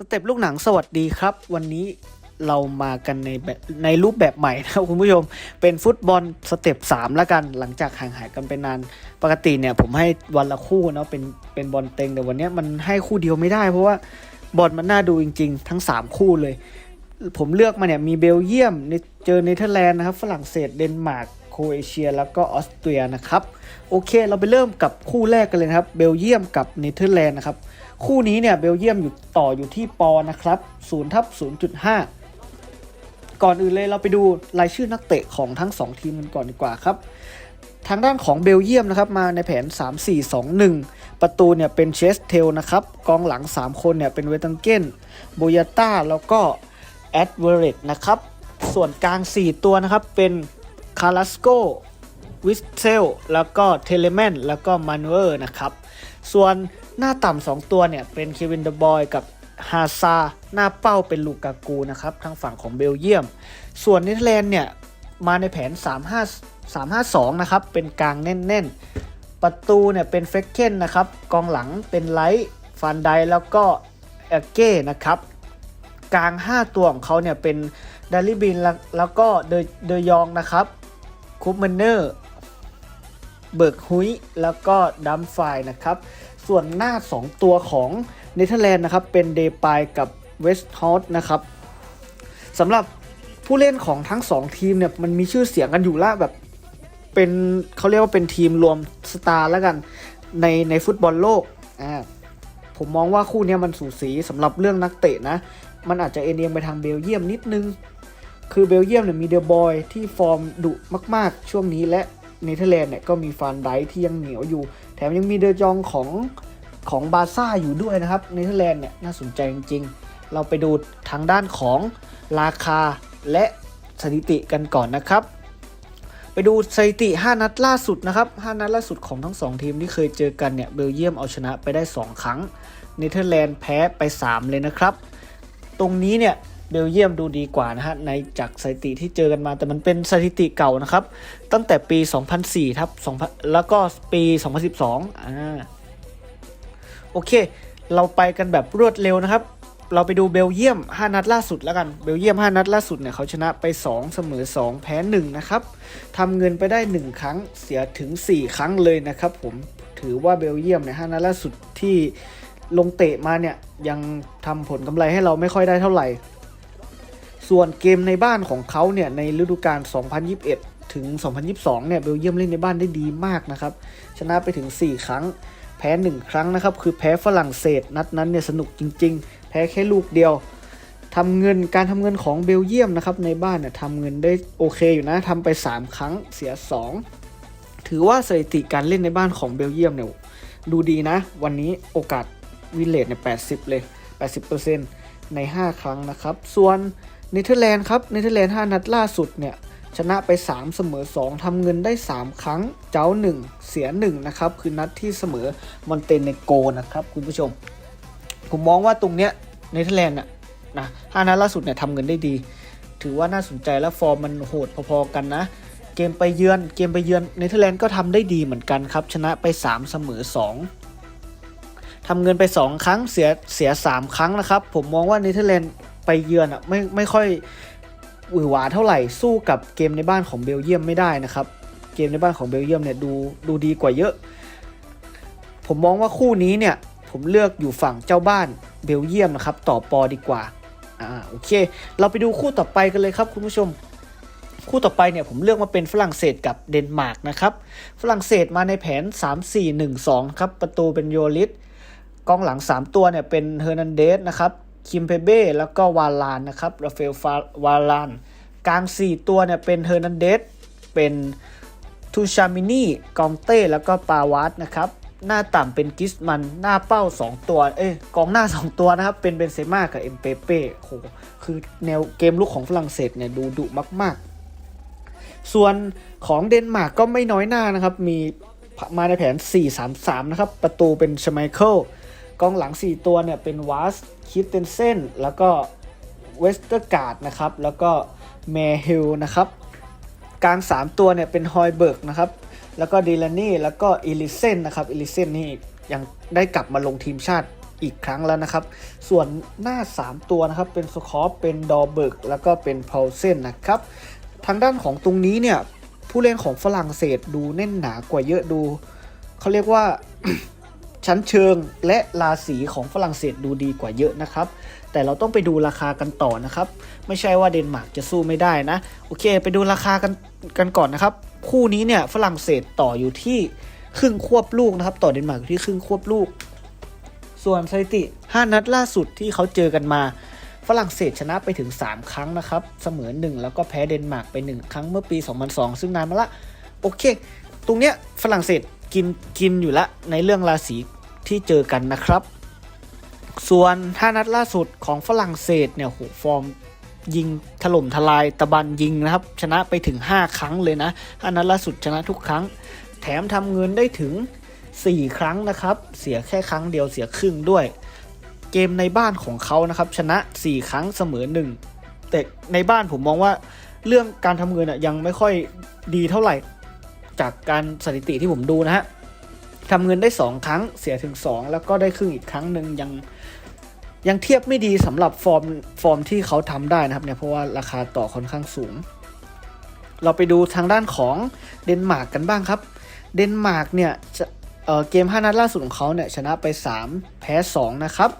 สเต็ปลูกหนังสวัสดีครับ วันนี้เรามากันในแบบในรูปแบบใหม่นะครับคุณผู้ชมเป็นฟุตบอลสเต็ป3แล้วกัน หลังจากห่างหายกันไปนาน ปกติเนี่ยผมให้วันละคู่เนาะเป็นเป็นบอลเต็งแต่วันนี้มันให้คู่เดียวไม่ได้ เพราะว่าบอลมันน่าดูจริง ๆ ทั้ง 3 คู่เลย ผมเลือกมาเนี่ยมีเบลเยียมเจอเนเธอร์แลนด์นะครับฝรั่งเศสเดนมาร์กโครเอเชีย แล้วก็ออสเตรียนะครับโอเค เราไปเริ่มกับคู่แรกกันเลยครับเบลเยียมกับเนเธอร์แลนด์นะครับ คู่นี้เนี่ยเบลเยียมอยู่ต่ออยู่ที่ปอนะครับ0ทับ0.5 ก่อนอื่นเลยเราไปดูรายชื่อนักเตะของทั้ง 2 ทีมกันก่อนดีกว่าครับ ทางด้านของเบลเยียมนะครับมาในแผน 3-4-2-1 ประตูเนี่ยเป็นเชสเทลนะครับ กองหลัง 3 คนเนี่ยเป็นเวตังเกนโบยาต้าแล้วก็แอดเวเรตนะครับ ส่วนกลาง 4 ตัวนะครับเป็นคาราสโกวิสเซลแล้วก็เทเลแมนแล้วก็มานูเออร์นะครับ ส่วน หน้าต่ำสองตัวเนี่ยเป็นเควินเดบอยกับฮาซาหน้าเป้าเป็นลูกากูนะครับทางฝั่งของเบลเยียม ส่วนเนเธอร์แลนด์เนี่ยมาในแผน 3 5 3 5 2 นะครับ เป็นกลางแน่นๆ ประตูเนี่ยเป็นเฟกเคนนะครับ กองหลังเป็นไลท์ฟันไดแล้วก็เอเก้นะครับ กลาง 5 ตัวของเขาเนี่ยเป็นดาริบินแล้วแล้วก็เดเดยองนะครับคูปเมเนอร์ เบิร์กฮุยแล้วก็ดัมไฟนะครับ ส่วนหน้า 2 ตัวของเนเธอร์แลนด์นะครับ เป็นเดปายกับเวสต์ฮอตนะครับสำหรับผู้เล่นของทั้ง 2 ทีมเนี่ยมันมีชื่อเสียงกันอยู่ล้วแบบเป็นเขาเรียกว่าเป็นทีมรวมสตาร์แล้วกันในในฟุตบอลโลกอ่าผมมองว่าคู่นี้มันสูสีสำหรับเรื่องนักเตะนะ มันอาจจะเอ็นเอียงไปทางเบลเยียมนิดนึง คือเบลเยียมเนี่ยมีเดอะบอยที่ฟอร์มดุมาก ๆ ช่วงนี้และเนเธอร์แลนด์เนี่ยก็มีฟานไดค์ที่ยังเหนียวอยู่ แถมยังมีเดอจองของของบาซ่าอยู่ด้วยนะครับเนเธอร์แลนด์เนี่ยน่าสนใจจริงๆ เราไปดูทางด้านของราคาและสถิติกันก่อนนะครับ ไปดูสถิติ 5 นัดล่าสุดนะครับ 5 นัดล่าสุดของทั้ง 2 ทีมที่เคยเจอกันเนี่ยเบลเยียมเอาชนะไปได้ 2 ครั้งเนเธอร์แลนด์แพ้ไป 3 เลยนะครับ ตรงนี้เนี่ย เบลเยียมดูดีกว่านะฮะในจากสถิติที่เจอกันมา แต่มันเป็นสถิติเก่านะครับ ตั้งแต่ปี 2004ครับ2000แล้วก็ปี 2012อ่าโอเค เราไปกันแบบรวดเร็วนะครับ เราไปดูเบลเยียม 5 นัดล่าสุดแล้วกันเบลเยียม 5 นัดล่าสุดเนี่ยเขาชนะไป 2 เสมอ 2 แพ้ 1 นะครับทำเงินไปได้ 1 ครั้งเสียถึง 4 ครั้งเลยนะครับผมถือว่าเบลเยียมเนี่ย5นัดล่าสุดที่ลงเตะมาเนี่ยยังทำผลกำไรให้เราไม่ค่อยได้เท่าไหร่ ส่วนเกมในบ้านของเขาเนี่ยในฤดูกาล 2021 ถึง 2022 เนี่ยเบลเยียมเล่นในบ้านได้ดีมากนะครับ ชนะไปถึง 4 ครั้ง แพ้ 1 ครั้งนะครับ คือแพ้ฝรั่งเศส นัดนั้นเนี่ยสนุกจริง ๆ แพ้แค่ลูกเดียวทำเงินการทำเงินของเบลเยียมนะครับในบ้านเนี่ยทำเงินได้โอเคอยู่นะทำไป 3 ครั้งเสีย 2 ถือว่าสถิติการเล่นในบ้านของเบลเยียมเนี่ยดูดีนะ วันนี้โอกาสวินเลตเนี่ย80 เลย 80%ใน 5 ครั้งนะครับ ส่วน เนเธอร์แลนด์ครับเนเธอร์แลนด์5นัดล่าสุดเนี่ยชนะไป 3 เสมอ 2ทำเงินได้ 3 ครั้ง เจ้า 1 เสีย 1 นะครับ คือนัดที่เสมอมอนเตเนโกนะครับ คุณผู้ชม ผมมองว่าตรงเนี้ยเนเธอร์แลนด์น่ะนะห้านัดล่าสุดเนี่ยทำเงินได้ดี ถือว่าน่าสนใจและฟอร์มมันโหดพอๆกันนะ เกมไปเยือน เกมไปเยือนเนเธอร์แลนด์ก็ทำได้ดีเหมือนกันครับ ชนะไป 3 เสมอ 2ทำเงินไป 2 ครั้ง เสีย เสีย 3 ครั้งนะครับ ผมมองว่าเนเธอร์แลนด์ ไปเยือนอะไม่ไม่ค่อยหวือหวาเท่าไหร่สู้กับเกมในบ้านของเบลเยียมไม่ได้นะครับ เกมในบ้านของเบลเยียมเนี่ยดูดูดีกว่าเยอะ ผมมองว่าคู่นี้เนี่ยผมเลือกอยู่ฝั่งเจ้าบ้านเบลเยียมนะครับต่อปอดีกว่าอ่าโอเค เราไปดูคู่ต่อไปกันเลยครับคุณผู้ชม คู่ต่อไปเนี่ยผมเลือกมาเป็นฝรั่งเศสกับเดนมาร์กนะครับฝรั่งเศสมาในแผน 3-4-1-2 ครับประตูเป็นโยลิสกองหลัง 3 ตัวเนี่ยเป็นเฮอร์นันเดสนะครับ คิมเพเบ้แล้วก็วาลานนะครับราเอลฟาวาลานกลาง 4 ตัวเนี่ยเป็นเฮอร์นันเดสเป็นทูชามินีกองเต้แล้วก็ปาวาสนะครับหน้าต่ำเป็นกิสมันหน้าเป้า 2 ตัว เอ้ยกองหน้า 2 ตัวนะครับ เป็นเบนเซม่ากับเอ็มเปเป้โหคือแนวเกมลุกของฝรั่งเศสเนี่ยดูดุมาก ๆ ส่วนของเดนมาร์กก็ไม่น้อยหน้านะครับ มีมาในแผน 4-3-3 นะครับ ประตูเป็นชไมเคิล กองหลัง 4 ตัวเนี่ยเป็นวาสคิตเทนเซนแล้วก็เวสเตอร์การ์ดนะครับ แล้วก็แมฮิลนะครับกลาง 3 ตัวเนี่ยเป็นฮอยเบิร์กนะครับ แล้วก็ดีลานี่แล้วก็อิลิเซนนะครับอิลิเซนนี่ยังได้กลับมาลงทีมชาติอีกครั้งแล้วนะครับ ส่วนหน้า 3 ตัวนะครับ เป็นสคอปเป็นดอเบิร์กแล้วก็เป็นพาลเซนนะครับ ทางด้านของตรงนี้เนี่ย ผู้เล่นของฝรั่งเศสดูแน่นหนากว่าเยอะดู เขาเรียกว่า ชั้นเชิงและราศีของฝรั่งเศสดูดีกว่าเยอะนะครับ แต่เราต้องไปดูราคากันต่อนะครับ ไม่ใช่ว่าเดนมาร์กจะสู้ไม่ได้นะ โอเค ไปดูราคากันกันก่อนนะครับ คู่นี้เนี่ยฝรั่งเศสต่ออยู่ที่ครึ่งควบลูกนะครับ ต่อเดนมาร์กที่ครึ่งควบลูก ส่วนสถิติ 5 นัดล่าสุดที่เขาเจอกันมาฝรั่งเศสชนะไปถึง 3 ครั้งนะครับ เสมอ 1 แล้วก็แพ้เดนมาร์กไป 1 ครั้งเมื่อปี 2002 ซึ่งนานมาละ โอเค ตรงเนี้ยฝรั่งเศสกินกินอยู่ละในเรื่องราศี ที่เจอกันนะครับ ส่วน5นัดล่าสุดของฝรั่งเศสเนี่ยโหฟอร์มยิงถล่มทลายตะบันยิงนะครับ ชนะไปถึง 5 ครั้งเลยนะ5นัดล่าสุดชนะทุกครั้ง แถมทำเงินได้ถึง 4 ครั้งนะครับ เสียแค่ครั้งเดียวเสียครึ่งด้วย เกมในบ้านของเขานะครับ ชนะ 4 ครั้งเสมอ 1 แต่ในบ้านผมมองว่าเรื่องการทำเงินอะยังไม่ค่อยดีเท่าไหร่ จากการสถิติที่ผมดูนะฮะ ทำเงินได้ 2 ครั้งเสียถึง 2 แล้วก็ได้ครึ่งอีกครั้งหนึ่งยังยังเทียบไม่ดีสำหรับฟอร์มฟอร์มที่เขาทำได้นะครับเนี่ยเพราะว่าราคาต่อค่อนข้างสูง เราไปดูทางด้านของเดนมาร์กกันบ้างครับ เดนมาร์กเนี่ยจะเออเกม 5 นัดล่าสุดของเขาเนี่ยชนะไป 3 แพ้ 2 นะครับ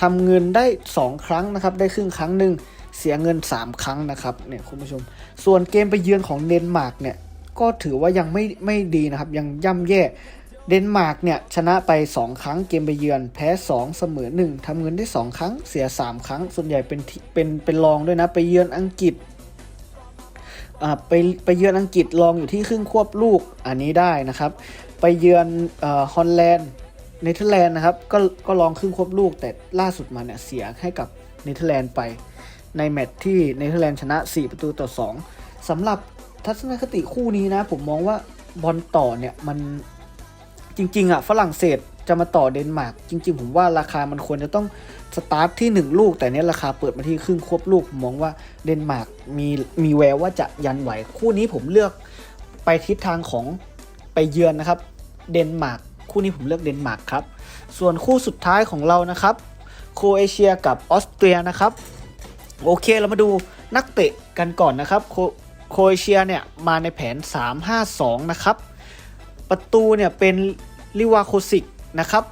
ทำเงินได้ 2 ครั้งนะครับได้ครึ่งครั้งหนึ่งเสียเงิน 3 ครั้งนะครับเนี่ยคุณผู้ชม ส่วนเกมไปเยือนของเดนมาร์กเนี่ยก็ถือว่ายังไม่ไม่ดีนะครับยังย่ำแย่ เดนมาร์กเนี่ยชนะไป 2 ครั้งเกมไปเยือน แพ้ 2 เสมอ 1ทำเงินได้ 2 ครั้งเสีย 3 ครั้ง ส่วนใหญ่เป็นเป็นเป็นรองด้วยนะ ไปเยือนอังกฤษอ่าไปไปเยือนอังกฤษลองอยู่ที่ครึ่งควบลูกอันนี้ได้นะครับ ไปเยือนเอ่อฮอลแลนด์เนเธอร์แลนด์นะครับก็ก็ลองครึ่งควบลูก แต่ล่าสุดมาเนี่ยเสียให้กับเนเธอร์แลนด์ไป ในแมตช์ที่เนเธอร์แลนด์ชนะ 4 ประตูต่อ 2สำหรับทัศนคติคู่นี้นะ ผมมองว่าบอลต่อเนี่ยมัน จริง ๆ อะ ฝรั่งเศสจะมาต่อเดนมาร์กจริง ๆ ผมว่าราคามันควรจะต้องสตาร์ทที่ 1 ลูก แต่เนี้ยราคาเปิดมาที่ครึ่งควบลูก มองว่าเดนมาร์กมีมีแววว่าจะยันไหว คู่นี้ผมเลือกไปทิศทางของไปเยือนนะครับ เดนมาร์กคู่นี้ผมเลือกเดนมาร์กครับ ส่วนคู่สุดท้ายของเรานะครับ โครเอเชียกับออสเตรียนะครับ โอเคเรามาดูนักเตะกันก่อนนะครับ โคโครเอเชียเนี่ยมาในแผน 3-5-2 นะครับ ประตูเนี่ยเป็นลิวาโคซิกนะครับ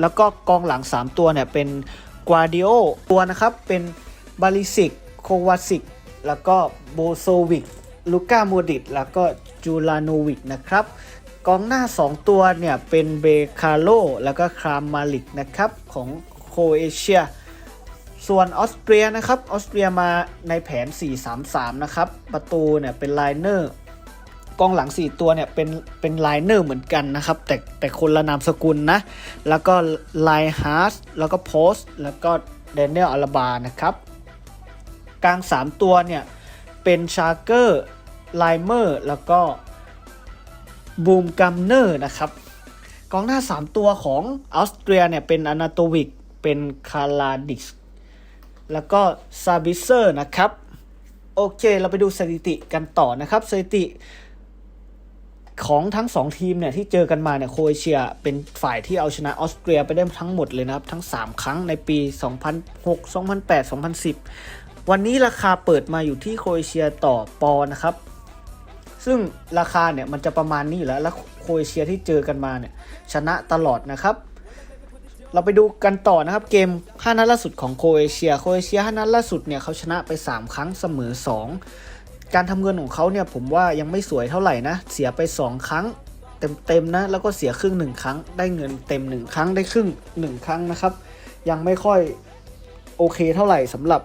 แล้วก็กองหลัง 3 ตัวเนี่ยเป็นกวาดิโอตัวนะครับเป็นบาลิสิกโควาซิกแล้วก็โบโซวิกลูก้าโมดิตแล้วก็จูลาโนวิกนะครับกองหน้า 2 ตัวเนี่ยเป็นเบคาโลแล้วก็ครามมาลิกนะครับของโคเอเชีย ส่วนออสเตรียนะครับออสเตรียมาในแผน 4-3-3 นะครับ ประตูเนี่ยเป็นไลเนอร์ กองหลัง 4 ตัวเนี่ยเป็นเป็นไลเนอร์เหมือนกันนะครับ แต่แต่คนละนามสกุลนะ แล้วก็ไลฮาร์สแล้วก็โพสแล้วก็เดนเนลอาราบานะครับ กลาง 3 ตัวเนี่ยเป็นชาร์เกอร์ไลเมอร์แล้วก็บูมกัมเนอร์นะครับกองหน้า 3 ตัวของออสเตรียเนี่ยเป็นอนาโตวิกเป็นคาราดิสแล้วก็ซาบิเซอร์นะครับ โอเค เราไปดูสถิติกันต่อนะครับ สถิติ ของทั้ง 2 ทีมเนี่ยที่เจอกันมาเนี่ยโครเอเชียเป็นฝ่ายที่เอาชนะออสเตรียไปได้ทั้งหมดเลยนะครับ ทั้ง 3 ครั้งในปี 2006 2008 2010 วันนี้ราคาเปิดมาอยู่ที่โครเอเชียต่อปอนะครับ ซึ่งราคาเนี่ยมันจะประมาณนี้อยู่แล้วแล้วโครเอเชียที่เจอกันมาเนี่ยชนะตลอดนะครับ เราไปดูกันต่อนะครับเกม5นัดล่าสุดของโครเอเชียโครเอเชีย5นัดล่าสุดเนี่ยเขาชนะไป 3 ครั้งเสมอ 2 การทำเงินของเขาเนี่ยผมว่ายังไม่สวยเท่าไหร่นะ เสียไป 2 ครั้งเต็มๆนะ แล้วก็เสียครึ่ง1ครั้ง ได้เงินเต็ม 1 ครั้งได้ครึ่ง 1 ครั้งนะครับ ยังไม่ค่อยโอเคเท่าไหร่สำหรับ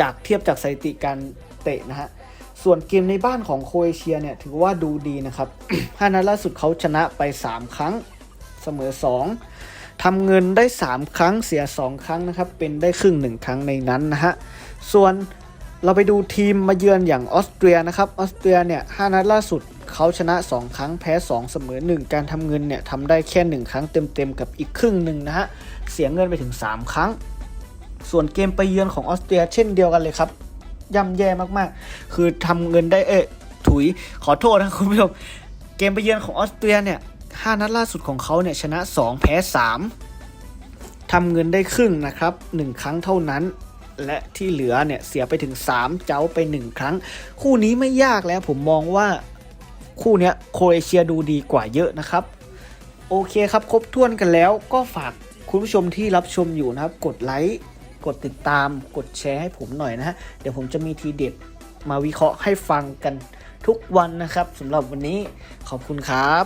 จากเทียบจากสถิติการเตะนะฮะ ส่วนเกมในบ้านของโครเอเชียเนี่ยถือว่าดูดีนะครับ5นัดล่าสุดเขาชนะไป 3 ครั้งเสมอ 2ทำเงินได้ 3 ครั้งเสีย 2 ครั้งนะครับ เป็นได้ครึ่ง 1 ครั้งในนั้นนะฮะ ส่วน เราไปดูทีมมาเยือนอย่างออสเตรียนะครับ ออสเตรียเนี่ย5นัดล่าสุดเขาชนะ 2 ครั้งแพ้ 2 เสมอ 1 การทำเงินเนี่ยทำได้แค่ 1 ครั้งเต็มๆ กับอีกครึ่งหนึ่งนะฮะ เสียเงินไปถึง 3 ครั้ง ส่วนเกมไปเยือนของออสเตรียเช่นเดียวกันเลยครับย่ำแย่มากๆ คือทำเงินได้เอ๊ะถุยขอโทษนะคุณผู้ชมเกมไปเยือนของออสเตรียเนี่ย5นัดล่าสุดของเขาเนี่ยชนะ 2 แพ้ 3ทำเงินได้ครึ่งนะครับ 1 ครั้งเท่านั้น และที่เหลือเนี่ยเสียไปถึง 3 เจ้าไป 1 ครั้ง คู่นี้ไม่ยากแล้วผมมองว่าคู่เนี้ยโครเอเชียดูดีกว่าเยอะนะครับ โอเคครับ ครบถ้วนกันแล้วก็ฝากคุณผู้ชมที่รับชมอยู่นะครับ กดไลค์กดติดตามกดแชร์ให้ผมหน่อยนะฮะเดี๋ยวผมจะมีทีเด็ดมาวิเคราะห์ให้ฟังกันทุกวันนะครับสำหรับวันนี้ขอบคุณครับ